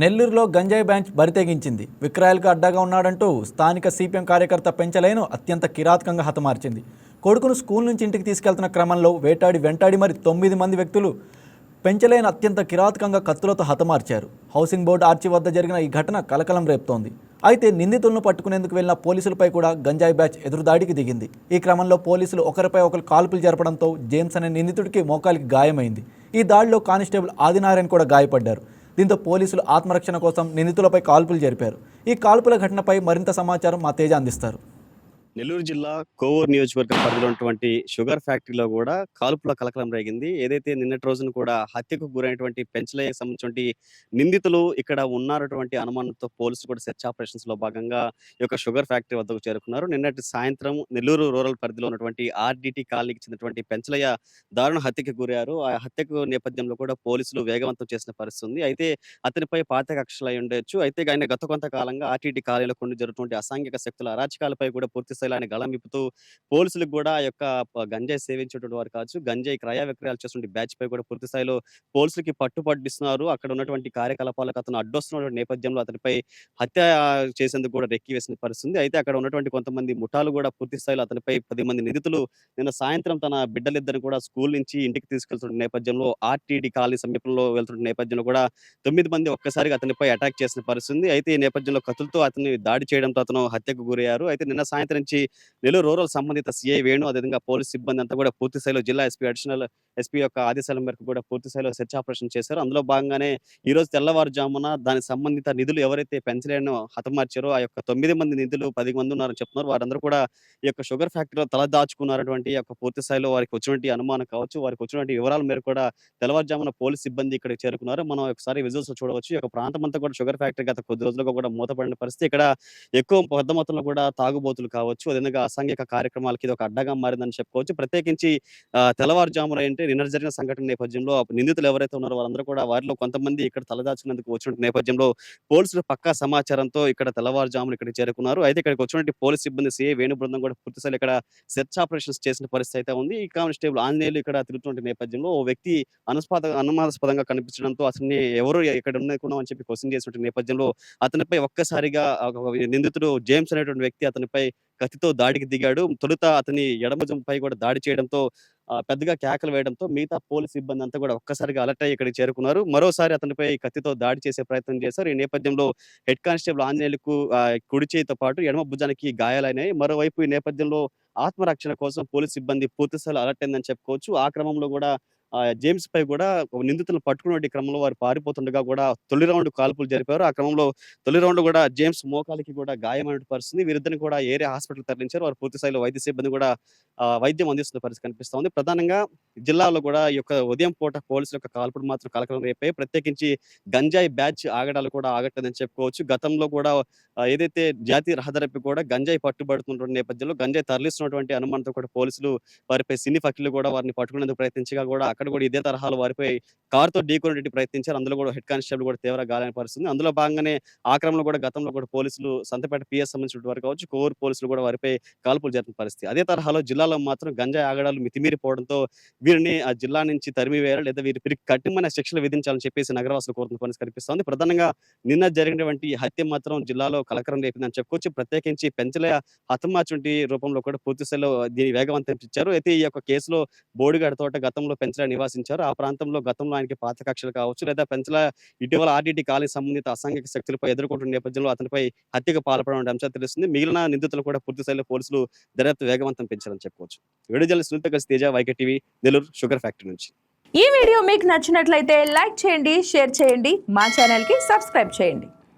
నెల్లూరులో గంజాయి బ్యాంచ్ బరితెగించింది. విక్రయాలకు అడ్డాగా ఉన్నాడంటూ స్థానిక సిపిఎం కార్యకర్త పెంచలేను అత్యంత కిరాతకంగా హతమార్చింది. కొడుకును స్కూల్ నుంచి ఇంటికి తీసుకెళ్తున్న క్రమంలో వేటాడి వెంటాడి మరి తొమ్మిది మంది వ్యక్తులు పెంచలేని అత్యంత కిరాతకంగా కత్తులతో హతమార్చారు. హౌసింగ్ బోర్డు ఆర్చి వద్ద జరిగిన ఈ ఘటన కలకలం రేపుతోంది. అయితే నిందితులను పట్టుకునేందుకు వెళ్ళిన పోలీసులపై కూడా గంజాయి బ్యాచ్ ఎదురుదాడికి దిగింది. ఈ క్రమంలో పోలీసులు ఒకరిపై ఒకరు కాల్పులు జరపడంతో జేమ్స్ అనే నిందితుడికి మోకాలికి గాయమైంది. ఈ దాడిలో కానిస్టేబుల్ ఆదినారాయణ కూడా గాయపడ్డారు. దీంతో పోలీసులు ఆత్మరక్షణ కోసం నిందితులపై కాల్పులు జరిపారు. ఈ కాల్పుల ఘటనపై మరింత సమాచారం మా తేజ అందిస్తారు. నెల్లూరు జిల్లా కోవూరు నియోజకవర్గ పరిధిలో ఉన్నటువంటి షుగర్ ఫ్యాక్టరీలో కూడా కాల్పుల కలకలం రేగింది. ఏదైతే నిన్నటి రోజున కూడా హత్యకు గురైనటువంటి పెంచలయ్యకు సంబంధించిన నిందితులు ఇక్కడ ఉన్నటువంటి అనుమానంతో పోలీసులు కూడా సెర్చ్ ఆపరేషన్స్లో భాగంగా ఈ యొక్క షుగర్ ఫ్యాక్టరీ వద్దకు చేరుకున్నారు. నిన్నటి సాయంత్రం నెల్లూరు రూరల్ పరిధిలో ఉన్నటువంటి ఆర్డిటి కాలనీకి చెందినటువంటి పెంచలయ్య దారుణ హత్యకు గురయ్యారు. ఆ హత్యకు నేపథ్యంలో కూడా పోలీసులు వేగవంతం చేసిన పరిస్థితి ఉంది. అయితే అతనిపై పాత కక్షలు అయి ఉండొచ్చు. అయితే ఆయన గత కొంతకాలంగా ఆర్టీటీ కాలనీలో కొన్ని జరుగుతున్న అసాంఘిక శక్తుల అరాచకాలపై కూడా పూర్తి స్థాయిలో ఆయన గళం పోలీసులకు కూడా ఆ యొక్క గంజాయి సేవించేటువంటి వారు కావచ్చు గంజాయి క్రయ విక్రయాలు చేస్తున్న బ్యాచ్ పై కూడా పూర్తి స్థాయిలో పోలీసులకి పట్టుపట్టిస్తున్నారు అక్కడ ఉన్నటువంటి కార్యకలాపాలకు అతను అడ్డొస్తున్నటువంటి నేపథ్యంలో అతనిపై హత్య చేసేందుకు కూడా రెక్కి వేసిన పరిస్థితి అయితే అక్కడ ఉన్నటువంటి కొంతమంది ముఠాలు కూడా పూర్తి స్థాయిలో అతనిపై పది మంది నిధులు నిన్న సాయంత్రం తన బిడ్డలిద్దరిని కూడా స్కూల్ నుంచి ఇంటికి తీసుకెళ్తున్న నేపథ్యంలో ఆర్టీడీ కాలనీ సమీపంలో వెళ్తున్న నేపథ్యంలో కూడా తొమ్మిది మంది ఒక్కసారిగా అతనిపై అటాక్ చేసిన పరిస్థితి అయితే ఈ నేపథ్యంలో కత్తులతో అతన్ని దాడి చేయడంతో అతను హత్యకు గురయ్యారు. అయితే నిన్న సాయంత్రం నుంచి నెల్లూరు రూరల్ సంబంధిత సిఐ వేణు అదేవిధంగా పోలీస్ సిబ్బంది అంతా కూడా పూర్తి స్థాయిలో జిల్లా ఎస్పీ అడిషనల్ ఎస్పీ యొక్క ఆదేశాల మేరకు కూడా పూర్తి స్థాయిలో సెర్చ్ ఆపరేషన్ చేశారు. అందులో భాగంగానే ఈ రోజు తెల్లవారుజామున దానికి సంబంధిత నిధులు ఎవరైతే పెంచలేనో హతమార్చారో ఆ యొక్క తొమ్మిది మంది నిధులు పది మంది ఉన్నారని చెప్తున్నారు. వారందరూ కూడా ఈ యొక్క షుగర్ ఫ్యాక్టరీలో తల దాచుకున్నటువంటి యొక్క పూర్తి స్థాయిలో వారికి వచ్చినటువంటి అనుమానం కావచ్చు. వారికి వచ్చినటువంటి వివరాల మేరకు కూడా తెల్లవారుజామున పోలీస్ సిబ్బంది ఇక్కడికి చేరుకున్నారు. మనం ఒకసారి విజువల్స్ చూడవచ్చు. ఈ యొక్క ప్రాంతం అంతా కూడా షుగర్ ఫ్యాక్టరీ గత కొద్ది రోజులుగా కూడా మూతపడిన పరిస్థితి. ఇక్కడ ఎక్కువ పెద్ద మొత్తంలో కూడా తాగుబోతులు కావచ్చు. అదేవిధంగా అసాంఘిక కార్యక్రమాలకి ఇది ఒక అడ్డగా మారిందని చెప్పుకోవచ్చు. ప్రత్యేకించి తెల్లవారుజామున ఏంటి నిన్న జరిగిన సంఘటన నేపథ్యంలో నిందితులు ఎవరైతే ఉన్నారో వాళ్ళందరూ కూడా వారిలో కొంతమంది ఇక్కడ తలదాచినందుకు వచ్చిన నేపథ్యంలో పోలీసులు పక్కా సమాచారంతో ఇక్కడ తెల్లవారుజామున ఇక్కడ చేరుకున్నారు. అయితే ఇక్కడికి వచ్చినటువంటి పోలీస్ సిబ్బంది సిఐ వేణు బృందం కూడా పూర్తిస్థాయి ఇక్కడ సెర్చ్ ఆపరేషన్స్ చేసిన పరిస్థితి అయితే ఉంది. ఈ కానిస్టేబుల్ ఆంజనేయులు ఇక్కడ తిరుగుతున్న నేపథ్యంలో ఓ వ్యక్తి అనుస్పాద అనుమానాస్పదంగా కనిపించడంతో అతన్ని ఎవరు ఇక్కడ ఉన్నాకున్నాం అని చెప్పి క్వశ్చన్ చేసిన నేపథ్యంలో అతనిపై ఒక్కసారిగా నిందితుడు జేమ్స్ అనేటువంటి వ్యక్తి అతనిపై కత్తితో దాడికి దిగాడు. తొలుత అతని ఎడమజంపై కూడా దాడి చేయడంతో పెద్దగా కేకలు వేయడంతో మిగతా పోలీస్ సిబ్బంది అంతా కూడా ఒక్కసారిగా అలర్ట్ అయ్యి ఇక్కడికి చేరుకున్నారు. మరోసారి అతనిపై కత్తితో దాడి చేసే ప్రయత్నం చేశారు. ఈ నేపథ్యంలో హెడ్ కానిస్టేబుల్ ఆంజనేయులకు కుడి చేయితో పాటు ఎడమ భుజానికి గాయాలైనాయి. మరోవైపు ఈ నేపథ్యంలో ఆత్మరక్షణ కోసం పోలీస్ సిబ్బంది పూర్తి స్థాయిలో అలర్ట్ అయిందని చెప్పుకోవచ్చు. ఆ క్రమంలో కూడా జేమ్స్ పై కూడా నిందితులను పట్టుకునే క్రమంలో వారు పారిపోతుండగా కూడా తొలి రౌండ్ కాల్పులు జరిపారు. ఆ క్రమంలో తొలి రౌండ్ కూడా జేమ్స్ మోకాలికి కూడా గాయమైన పరిస్థితి. వీరిద్దరిని కూడా ఏరియా హాస్పిటల్ తరలించారు. వారు పూర్తి స్థాయిలో వైద్య సిబ్బంది కూడా వైద్యం అందిస్తున్న పరిస్థితి కనిపిస్తోంది. ప్రధానంగా జిల్లాలో కూడా ఈ యొక్క ఉదయం పూట పోలీసుల యొక్క కాల్పులు మాత్రం కలకలం రేపాయి ప్రత్యేకించి గంజాయి బ్యాచ్ ఆగడాలు కూడా ఆగట్లేదని చెప్పుకోవచ్చు. గతంలో కూడా ఏదైతే జాతీయ రహదారిపై కూడా గంజాయి పట్టుబడుతున్న నేపథ్యంలో గంజాయి తరలిస్తున్నటువంటి అనుమానంతో కూడా పోలీసులు వారిపై సినీ ఫకీలు కూడా వారిని పట్టుకునేందుకు ప్రయత్నించగా కూడా అక్కడ కూడా ఇదే తరహాలో వారిపై కారుతో ఢీకొనేటి ప్రయత్నించారు. అందులో కూడా హెడ్ కానిస్టేబుల్ కూడా తీవ్ర గాలని పరిస్థితుంది. అందులో భాగంగానే ఆక్రమణ కూడా గతంలో కూడా పోలీసులు సంతపేట పిఎస్ సంబంధించిన వారు కావచ్చు కోవూరు పోలీసులు కూడా వారిపై కాల్పులు జరిపిన పరిస్థితి. అదే తరహాలో జిల్లాలో మాత్రం గంజాయి ఆగడాలు మితిమీరిపోవడంతో వీరిని ఆ జిల్లా నుంచి తరిమి వేయాలి లేదా వీరి కఠినమైన శిక్షలు విధించాలని చెప్పేసి నగరవాసులు కోరుతున్న పరిస్థితి కనిపిస్తోంది. ప్రధానంగా నిన్న జరిగినటువంటి హత్య మాత్రం జిల్లాలో కలకరం రేపిందని చెప్పుకోవచ్చు. ప్రత్యేకించి పెంచల హతమార్చుంటి రూపంలో కూడా పూర్తిస్థాయిలో దీని వేగవంతం ఇచ్చారు. అయితే ఈ యొక్క కేసులో బోడిగడ తోట గతంలో పెంచల నివాసించారు. ఆ ప్రాంతంలో గతంలో ఆయనకి పాత కక్షలు కావచ్చు లేదా పెంచల ఇటీవల ఆర్డీటీ కాలనీ సంబంధిత అసాంఘిక శక్తులపై ఎదుర్కొంటున్న నేపథ్యంలో అతనిపై హత్యకు పాల్పడడం అంశాలు తెలుస్తుంది. మిగిలిన నిందితులు కూడా పూర్తిస్థాయిలో పోలీసులు దర్యాప్తు వేగవంతం పెంచారని చెప్పుకోవచ్చు విడుదల సునీత కలిసి Teja YK TV Nellore sugar factory నుంచి. ఈ వీడియో మీకు నచ్చినట్లయితే లైక్ చేయండి షేర్ చేయండి మా ఛానల్కి సబ్స్క్రైబ్ చేయండి.